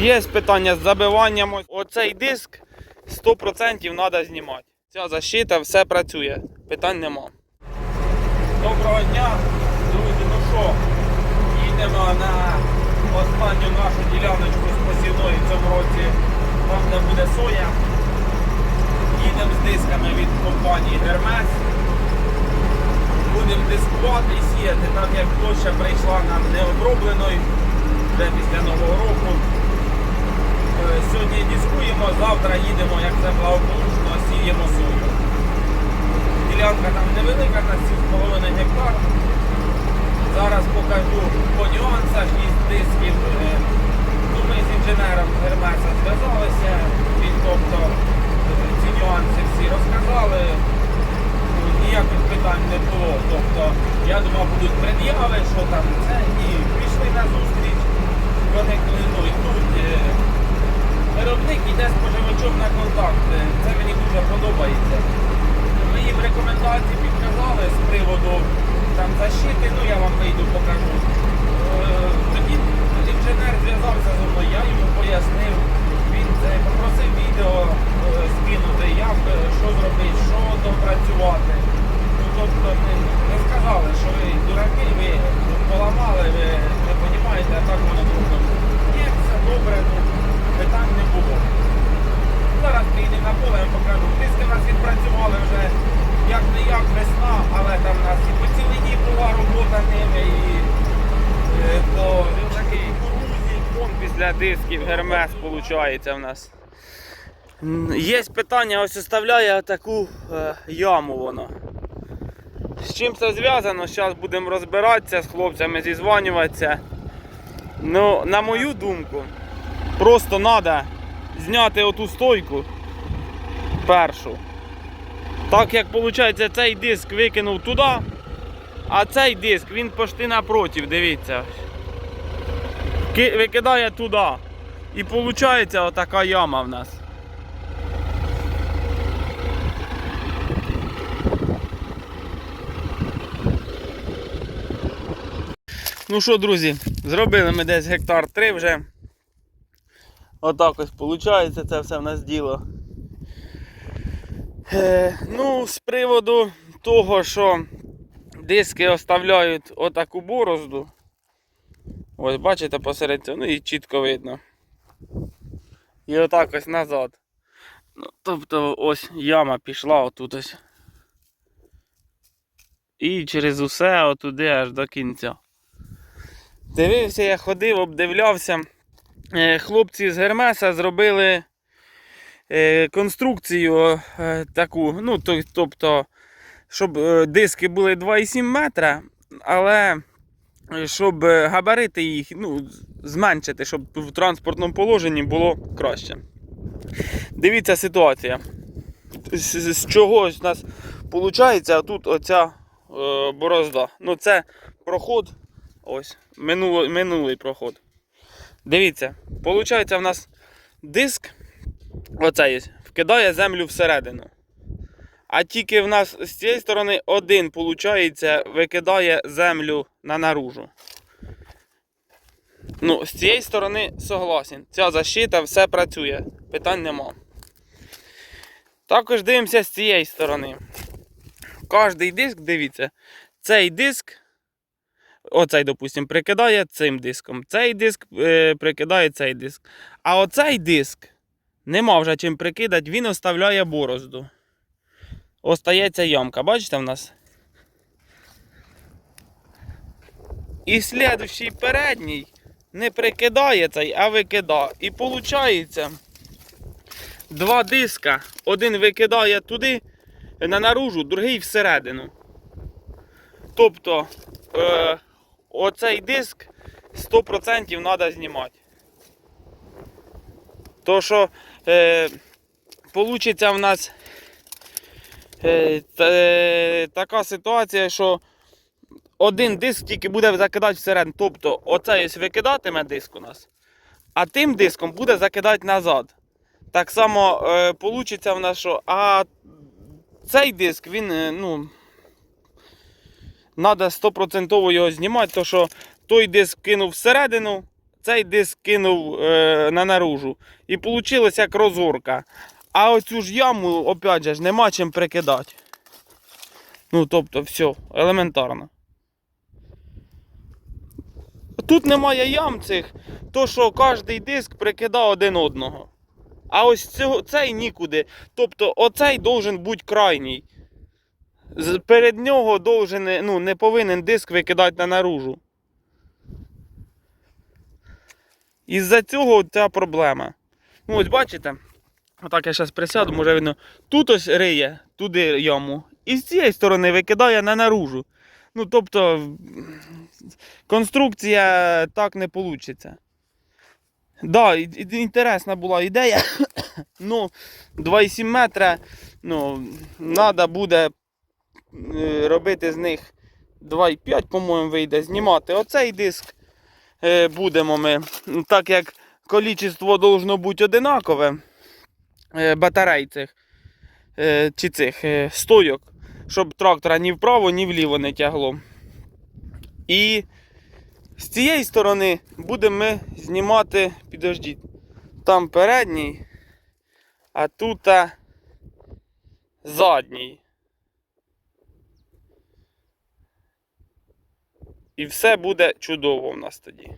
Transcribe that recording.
Є питання з забиванням. Оцей диск 100% треба знімати. Ця защита, все працює. Питань нема. Доброго дня, друзі. Ну що, їдемо на останню нашу діляночку з посівної в цьому році. Там, де буде соя. Їдемо з дисками від компанії Hermes. Будемо дискувати і сіяти, так як площа прийшла нам необробленою вже після Нового року. Е, Сьогодні дискуємо, завтра їдемо, як це благополучно, сіємо сою. Ділянка там невелика, на 7,5 гектар. Зараз покажу по нюансах із дисків. Е, Ну, ми з інженером Гермеса зв'язалися, він тобто е, ці нюанси всі розказали. Ну, Ніяких питань не було. Тобто, я думав, будуть пред'яви, що там це, і пішли на зустріч. Вони ну, йдуть. е, Виробник йде споживачом на контакт. Е, Це мені дуже подобається. Ми їм рекомендації підказали з приводу там защити, ну я вам вийду покажу. Е, Тоді інженер зв'язався зі мною, я йому пояснив. Він це попросив відео е, скинути, як, е, що зробити, що допрацювати. Ну, тобто не, не сказали, що ви дураки, ви поламали, ви не розумієте, а так воно трудно. Ні, все добре, ну, питань не було. Зараз приїдемо на поле, я вам покажу. Диски у нас відпрацювали вже як не як весна, але там у нас і по цілий дні була робота ними, і е, по такий кукурузі, фон після дисків, гермес виходить в нас. Є питання, ось оставляє таку е, яму воно. З чим це зв'язано? Зараз будемо розбиратися з хлопцями, зізванюватися. Ну, на мою думку, просто треба зняти оту стойку першу. Так як виходить, цей диск викинув туди, а цей диск він пошти напротив, дивіться. Викидає туди. І виходить отака яма в нас. Ну що, друзі, зробили ми десь гектар 3 вже. Отак ось виходить, це все в нас діло. Е, ну, з приводу того, що диски оставляють отаку борозду. Ось бачите посеред цього, ну і чітко видно. І отак ось назад. Ну, тобто ось яма пішла отут ось. І через усе отуди аж до кінця. Дивився, я ходив, обдивлявся. Е, Хлопці з Гермеса зробили конструкцію е, таку, ну, тобто, щоб е, диски були 2,7 метра, але е, щоб е, габарити їх ну, зменшити, щоб в транспортному положенні було краще. Дивіться ситуація. З, чогось у нас виходить тут оця е, борозда. Ну, це проход. Ось, минуло, минулий проход. Дивіться, виходить, в нас диск оцей вкидає землю всередину. А тільки в нас з цієї сторони один, виходить, викидає землю на наружу. Ну, з цієї сторони согласен. Ця защита все працює. Питань нема. Також дивимося з цієї сторони. Кожний диск, дивіться, цей диск Оцей, допустимо, прикидає цим диском. Цей диск е, прикидає цей диск. А оцей диск нема вже чим прикидати, він оставляє борозду. Остається ямка. Бачите в нас? І слідущий передній не прикидає цей, а викидає. І виходить, два диска. Один викидає туди, на наружу, другий всередину. Тобто, е, оцей диск 100% треба знімати. То що е, получиться в нас е, е, така ситуація, що один диск тільки буде закидати всередину. Тобто оцей ось викидатиме диск у нас, а тим диском буде закидати назад. Так само е, получиться в нас, що а цей диск, він, ну, треба 100% його знімати, тому що той диск кинув всередину, цей диск кинув е, на наружу. І вийшло як розорка. А оцю ж яму, опять же, нема чим прикидати. Ну, тобто, все, елементарно. Тут немає ям цих, то що кожний диск прикидав один одного. А ось цього, цей нікуди. Тобто оцей должен бути крайній. Перед нього должен, ну, не повинен диск викидати на наружу. Із-за цього ця проблема. Ну, ось бачите? Отак я зараз присяду, може видно. Тут ось риє, туди яму. І з цієї сторони викидає на наружу. Ну, тобто, конструкція так не вийде. Да, і- і- інтересна була ідея. ну, 2,7 метра, ну, треба буде е, робити з них 2,5, по-моєму, вийде знімати. Оцей диск будемо ми. Так як количество должно бути одинакове е, батарей цих е, чи цих е, стойок, щоб трактора ні вправо, ні вліво не тягло. І з цієї сторони будемо ми знімати, підождіть, там передній, а тут задній. І все буде чудово в нас тоді.